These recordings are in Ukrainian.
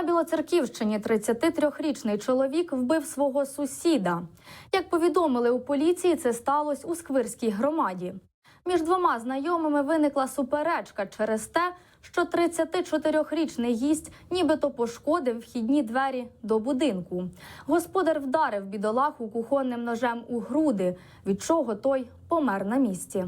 На Білоцерківщині 33-річний чоловік вбив свого сусіда. Як повідомили у поліції, це сталося у Сквирській громаді. Між двома знайомими виникла суперечка через те, що 34-річний гість нібито пошкодив вхідні двері до будинку. Господар вдарив бідолаху кухонним ножем у груди, від чого той помер на місці.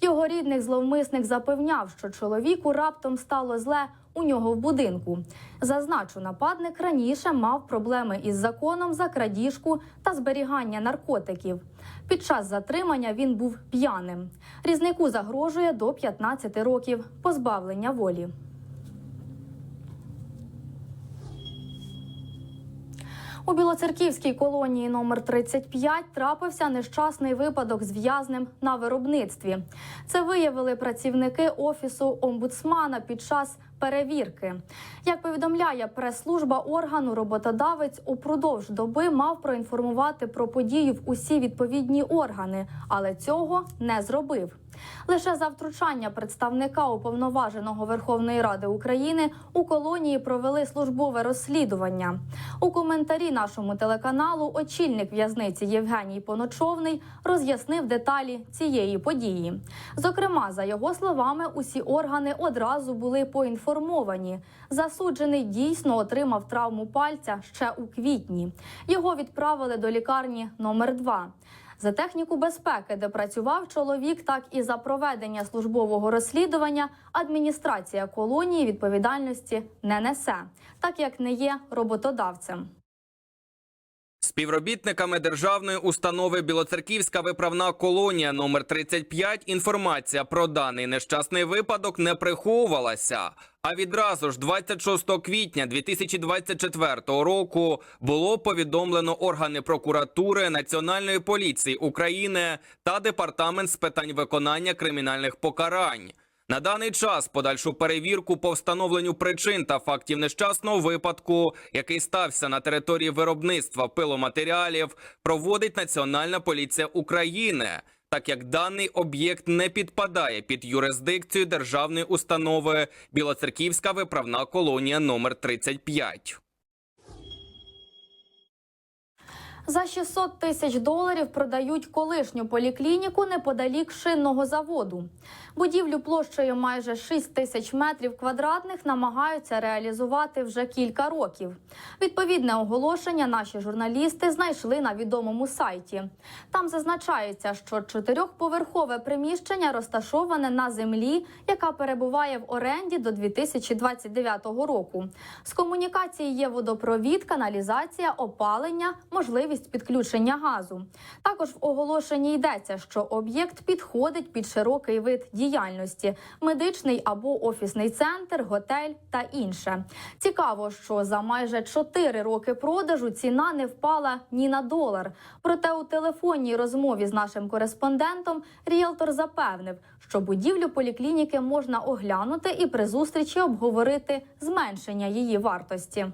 Його рідних зловмисник запевняв, що чоловіку раптом стало зле у нього в будинку. Зазначу, нападник раніше мав проблеми із законом за крадіжку та зберігання наркотиків. Під час затримання він був п'яним. Різнику загрожує до 15 років позбавлення волі. У Білоцерківській колонії номер 35 трапився нещасний випадок з в'язнем на виробництві. Це виявили працівники офісу омбудсмана під час перевірки. Як повідомляє прес-служба органу, роботодавець упродовж доби мав проінформувати про подію в усі відповідні органи, але цього не зробив. Лише за втручання представника уповноваженого Верховної Ради України у колонії провели службове розслідування. У коментарі нашому телеканалу очільник в'язниці Євгеній Поночовний роз'яснив деталі цієї події. Зокрема, за його словами, усі органи одразу були поінформовані. Засуджений дійсно отримав травму пальця ще у квітні. Його відправили до лікарні номер 2 за техніку безпеки, де працював чоловік, так і за проведення службового розслідування адміністрація колонії відповідальності не несе, так як не є роботодавцем. Співробітниками державної установи Білоцерківська виправна колонія номер 35 інформація про даний нещасний випадок не приховувалася. А відразу ж 26 квітня 2024 року було повідомлено органи прокуратури Національної поліції України та департамент з питань виконання кримінальних покарань. На даний час подальшу перевірку по встановленню причин та фактів нещасного випадку, який стався на території виробництва пиломатеріалів, проводить Національна поліція України, так як даний об'єкт не підпадає під юрисдикцію державної установи Білоцерківська виправна колонія номер 35. За 600 тисяч доларів продають колишню поліклініку неподалік шинного заводу. Будівлю площею майже 6 тисяч метрів квадратних намагаються реалізувати вже кілька років. Відповідне оголошення наші журналісти знайшли на відомому сайті. Там зазначається, що чотирьохповерхове приміщення розташоване на землі, яка перебуває в оренді до 2029 року. З комунікації є водопровід, каналізація, опалення, можливість підключення газу. Також в оголошенні йдеться, що об'єкт підходить під широкий вид діяльності: медичний або офісний центр, готель та інше. Цікаво, що за майже 4 роки продажу ціна не впала ні на долар. Проте у телефонній розмові з нашим кореспондентом ріелтор запевнив, що будівлю поліклініки можна оглянути і при зустрічі обговорити зменшення її вартості.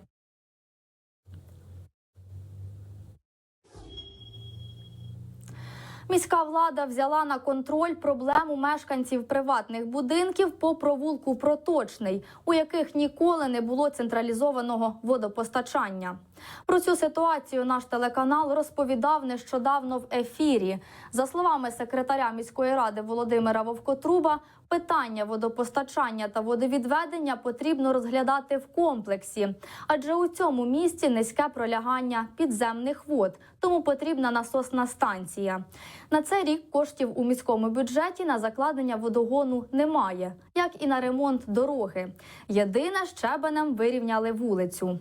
Міська влада взяла на контроль проблему мешканців приватних будинків по провулку Проточний, у яких ніколи не було централізованого водопостачання. Про цю ситуацію наш телеканал розповідав нещодавно в ефірі. За словами секретаря міської ради Володимира Вовкотруба, питання водопостачання та водовідведення потрібно розглядати в комплексі, адже у цьому місці низьке пролягання підземних вод, тому потрібна насосна станція. На цей рік коштів у міському бюджеті на закладення водогону немає, як і на ремонт дороги. Єдине щебенем вирівняли вулицю.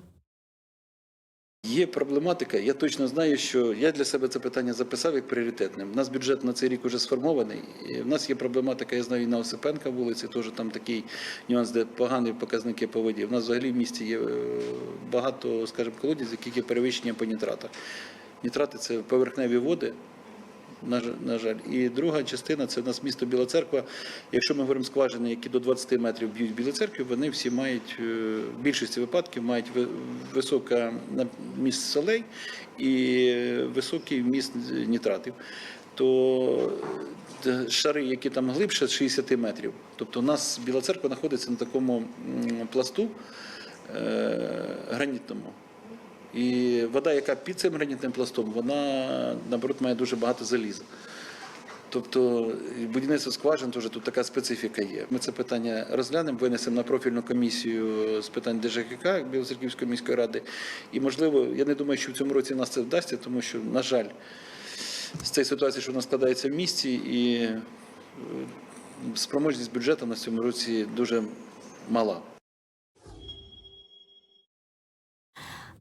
Є проблематика. Я точно знаю, що я для себе це питання записав як пріоритетне. У нас бюджет на цей рік уже сформований. У нас є проблематика, я знаю, і на Осипенка вулиці, теж там такий нюанс, де погані показники по воді. У нас взагалі в місті є е, багато, скажімо, колодязів, яких є перевищення по нітратах. Нітрати це поверхневі води. На жаль, і друга частина це у нас місто Біла Церква. Якщо ми говоримо скважини, які до 20 метрів б'ють Білі церкві, вони всі мають е, в більшості випадків мають ви- висока міст солей і високий вміст нітратів. То е, шари, які там глибше 60 метрів. Тобто у нас Біла церква знаходиться на такому пласту. е, гранітному. І вода, яка під цим гранітним пластом, вона наоборот має дуже багато заліза. Тобто будівництво скважин теж тут така специфіка є. Ми це питання розглянемо, винесемо на профільну комісію з питань ДЖКК Білоцерківської міської ради. І можливо, я не думаю, що в цьому році нас це вдасться, тому що, на жаль, з цієї ситуації, що вона складається в місті, і е, спроможність бюджету на цьому році дуже мала.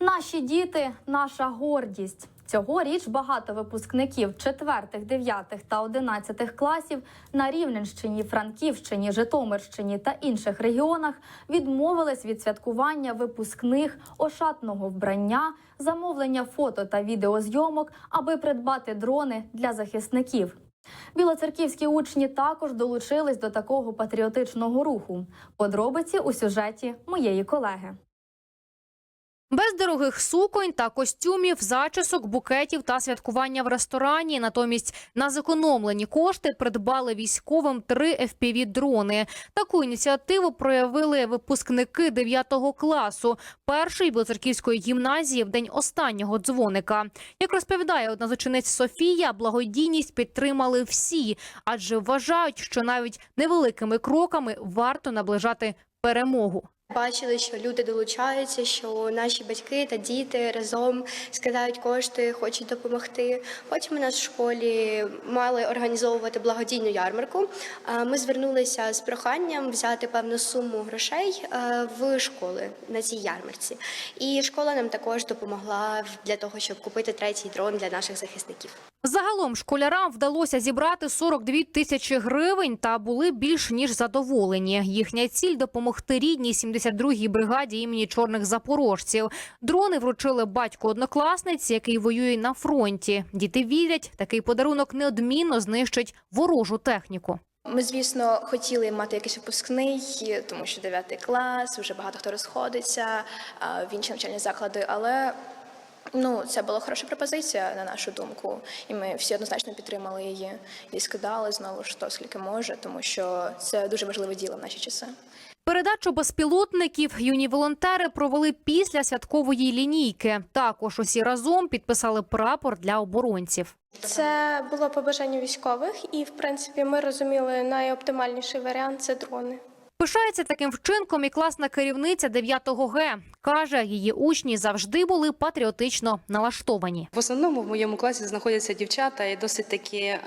Наші діти наша гордість. Цьогоріч багато випускників 4, 9 та 11 класів на Рівненщині, Франківщині, Житомирщині та інших регіонах відмовились від святкування випускних ошатного вбрання, замовлення фото та відеозйомок, аби придбати дрони для захисників. Білоцерківські учні також долучились до такого патріотичного руху. Подробиці у сюжеті моєї колеги. Без дорогих суконь та костюмів, зачісок, букетів та святкування в ресторані. Натомість на зекономлені кошти придбали військовим три fpv дрони. Таку ініціативу проявили випускники 9 класу першої білоцерківської гімназії в день останнього дзвоника. Як розповідає одна з учениць Софія, благодійність підтримали всі, адже вважають, що навіть невеликими кроками варто наближати перемогу. Бачили, що люди долучаються, що наші батьки та діти разом скидають кошти, хочуть допомогти. Потім у нас в школі мали організовувати благодійну ярмарку. Ми звернулися з проханням взяти певну суму грошей е, в школи на цій ярмарці. І школа нам також допомогла для того, щоб купити третій дрон для наших захисників. Загалом школярам вдалося зібрати 42 тисячі гривень та були більш ніж задоволені. Їхня ціль допомогти рідній 72-й бригаді імені чорних запорожців. Дрони вручили батьку однокласниці, який воює на фронті. Діти вірять, такий подарунок неодмінно знищить ворожу техніку. Ми, звісно, хотіли мати якийсь випускний, тому що 9 клас, вже багато хто розходиться в інші навчальні заклади, але ну, це була хороша пропозиція, на нашу думку, і ми всі однозначно підтримали її і скидали знову ж то, скільки може, тому що це дуже важливе діло в наші часи. Передачу безпілотників юні волонтери провели після святкової лінійки. Також усі разом підписали прапор для оборонців. Це було побажання військових, і в принципі ми розуміли найоптимальніший варіант це дрони. Пишається таким вчинком і класна керівниця 9 Г. Каже, її учні завжди були патріотично налаштовані. В основному в моєму класі знаходяться дівчата і досить такі е,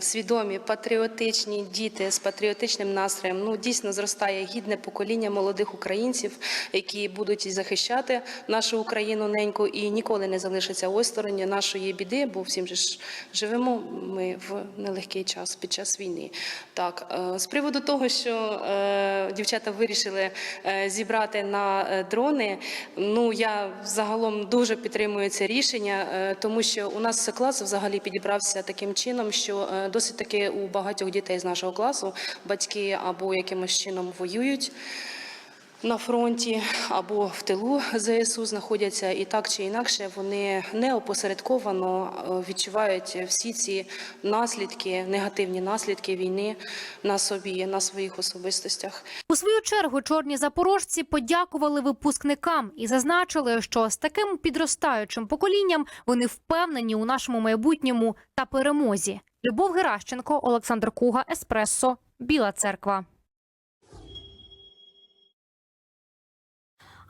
свідомі, патріотичні діти з патріотичним настроєм. Ну дійсно зростає гідне покоління молодих українців, які будуть захищати нашу Україну неньку і ніколи не залишаться осторонь нашої біди, бо всім же ж живемо ми в нелегкий час під час війни. Так е, з приводу того, що е, дівчата вирішили е, зібрати на е, дрони. Ну я загалом дуже підтримую це рішення, е, тому що у нас клас взагалі підібрався таким чином, що е, досить таки у багатьох дітей з нашого класу батьки або якимось чином воюють. На фронті або в тилу ЗСУ знаходяться, і так чи інакше вони неопосередковано е, відчувають всі ці наслідки, негативні наслідки війни на собі, на своїх особистостях. У свою чергу чорні запорожці подякували випускникам і зазначили, що з таким підростаючим поколінням вони впевнені у нашому майбутньому та перемозі. Любов Геращенко, Олександр Куга, Еспресо, Біла Церква.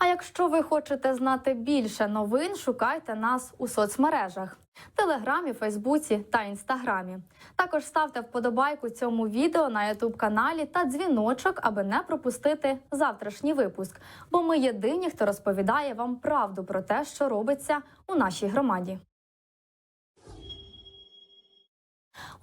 А якщо ви хочете знати більше новин, шукайте нас у соцмережах: Телеграмі, Фейсбуці та Інстаграмі. Також ставте вподобайку цьому відео на Ютуб каналі та дзвіночок, аби не пропустити завтрашній випуск. Бо ми єдині, хто розповідає вам правду про те, що робиться у нашій громаді.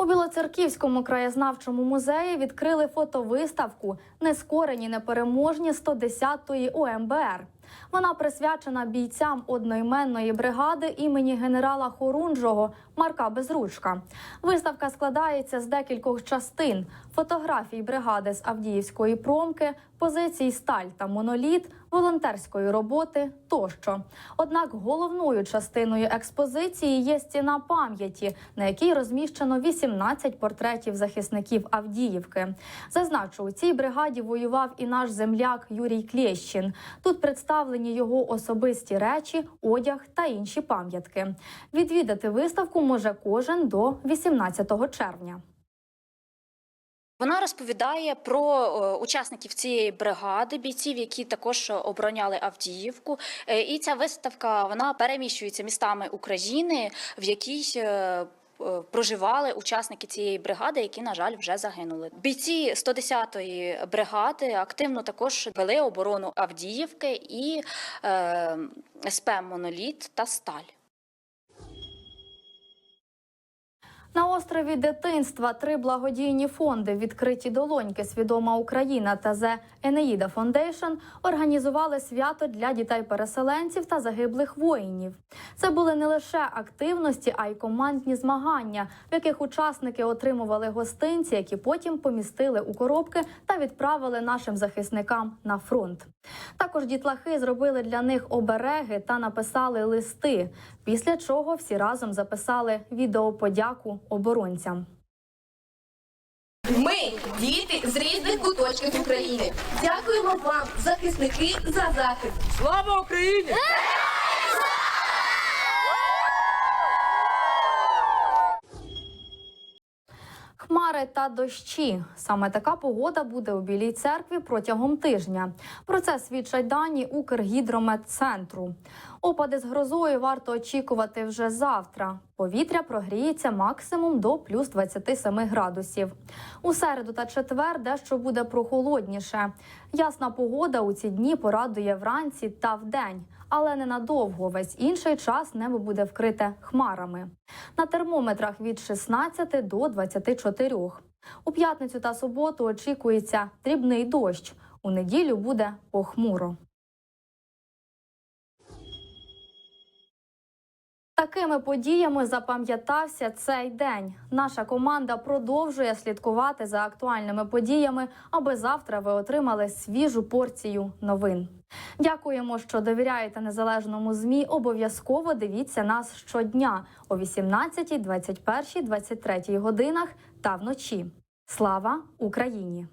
У Білоцерківському краєзнавчому музеї відкрили фотовиставку Нескорені непереможні 110-ї ОМБР. Вона присвячена бійцям одноіменної бригади імені генерала Хорунжого Марка Безручка. Виставка складається з декількох частин: фотографій бригади з Авдіївської промки, позицій сталь та моноліт, волонтерської роботи тощо. Однак головною частиною експозиції є стіна пам'яті, на якій розміщено 18 портретів захисників Авдіївки. Зазначу, у цій бригаді воював і наш земляк Юрій Клєщин. Тут представлені його особисті речі, одяг та інші пам'ятки. Відвідати виставку може кожен до 18 червня. Вона розповідає про е, учасників цієї бригади, бійців, які також обороняли Авдіївку. Е, І ця виставка вона переміщується містами України, в якій е, проживали учасники цієї бригади, які, на жаль, вже загинули. Бійці 110-ї бригади активно також вели оборону Авдіївки і е, СП Моноліт та Сталь. На острові дитинства три благодійні фонди відкриті долоньки Свідома Україна та The Енеїда Foundation організували свято для дітей-переселенців та загиблих воїнів. Це були не лише активності, а й командні змагання, в яких учасники отримували гостинці, які потім помістили у коробки та відправили нашим захисникам на фронт. Також дітлахи зробили для них обереги та написали листи. Після чого всі разом записали відеоподяку оборонцям. Ми, діти з різних куточків України. Дякуємо вам, захисники, за захист. Слава Україні! Хмари та дощі. Саме така погода буде у Білій церкві протягом тижня. Про це свідчать дані Укргідрометцентру. Опади з грозою варто очікувати вже завтра. Повітря прогріється максимум до плюс 27 градусів. У середу та четвер дещо буде прохолодніше. Ясна погода у ці дні порадує вранці та вдень, але ненадовго. Весь інший час небо буде вкрите хмарами. На термометрах від 16 до 24. У п'ятницю та суботу очікується дрібний дощ. У неділю буде похмуро. Такими подіями запам'ятався цей день. Наша команда продовжує слідкувати за актуальними подіями, аби завтра ви отримали свіжу порцію новин. Дякуємо, що довіряєте незалежному змі. Обов'язково дивіться нас щодня о 18, 21, 23 годинах та вночі. Слава Україні!